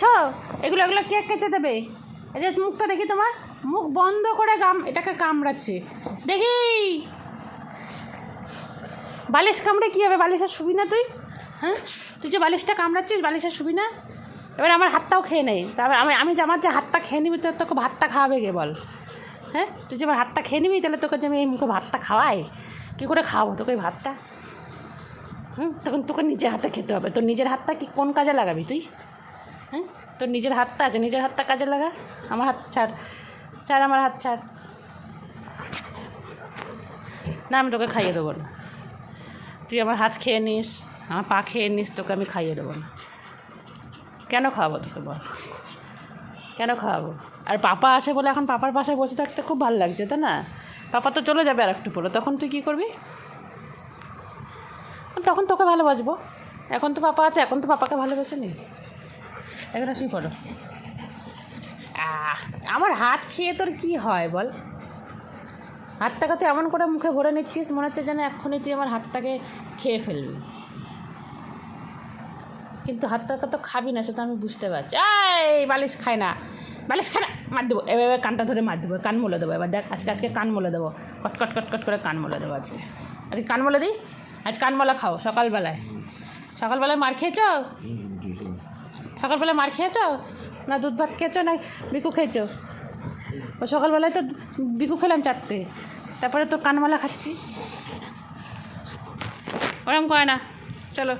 করছ এগুলো এগুলো কে কেচে দেবে? এই যে মুখটা দেখি তোমার। মুখ বন্ধ করে গাম, এটাকে কামড়াচ্ছে। দেখি! বালিশ কামড়ে কী হবে? বালিশের শুবি না তুই? হ্যাঁ? তুই যে বালিশটা কামড়াচ্ছিস, বালিশের শুবি না? এবার আমার হাতটাও খেয়ে নেই তবে আমি আমি যে আমার যে হাতটা খেয়ে নিবি, তোর তোকে ভাতটা খাওয়াবে কে বল? হ্যাঁ? তুই যে আমার হাতটা খেয়ে নিবি, তাহলে তোকে যে আমি এই মুখে ভাতটা খাওয়াই? কী করে খাওয়াবো তোকে এই ভাতটা? হুম? তখন তোকে নিজের হাতে খেতে হবে। তোর নিজের হাতটা কি কোন কাজে লাগাবি তুই? হ্যাঁ? তোর নিজের হাতটা আছে, নিজের হাতটা কাজে লাগা। আমার হাত ছাড় ছাড় আমার হাত ছাড়। না, আমি তোকে খাইয়ে দেবো না। তুই আমার হাত খেয়ে নিস, আমার পা খেয়ে নিস, তোকে আমি খাইয়ে দেবো না। কেন খাওয়াবো তোকে বল? কেন খাওয়াবো? আর পাপা আছে বলে এখন পাপার পাশে বসে থাকতে খুব ভালো লাগছে তো না? পাপা তো চলে যাবে আর একটু পরে, তখন তুই কী করবি? তখন তোকে ভালোবাসবো। এখন তো পাপা আছে, এখন তো পাপাকে ভালোবেসে নি এখন শুই পড়ো আমার হাত খেয়ে তোর কি হয় বল? হাতটাকে তুই এমন করে মুখে ভরে নিচ্ছিস, মনে হচ্ছে যেন এক্ষুনি তুই আমার হাতটাকে খেয়ে ফেলবি। কিন্তু হাতটাকে তো খাবি না, সেটা আমি বুঝতে পারছি। এই, বালিশ খায় না। বালিশ খায় না, মার দেবো। এবার এবার কানটা ধরে মার দেবো, কান মলে দেবো। এবার দেখ, আজকে আজকে কান মলে দেবো। কট কট কট কট করে কান মলে দেবো আজকে। আজকে কান মলে দিই? আজ কান মলা খাও, সকালবেলায়। সকালবেলায় মার খেয়েছো? সকালবেলায় মার খেয়েছো? না দুধ ভাত খেয়েছো না বিকু খেয়েছো? ও সকালবেলায় তো বিকু খেলাম চারটে। তারপরে তো কানমালা খাচ্ছি। ওরম করে না। চলো।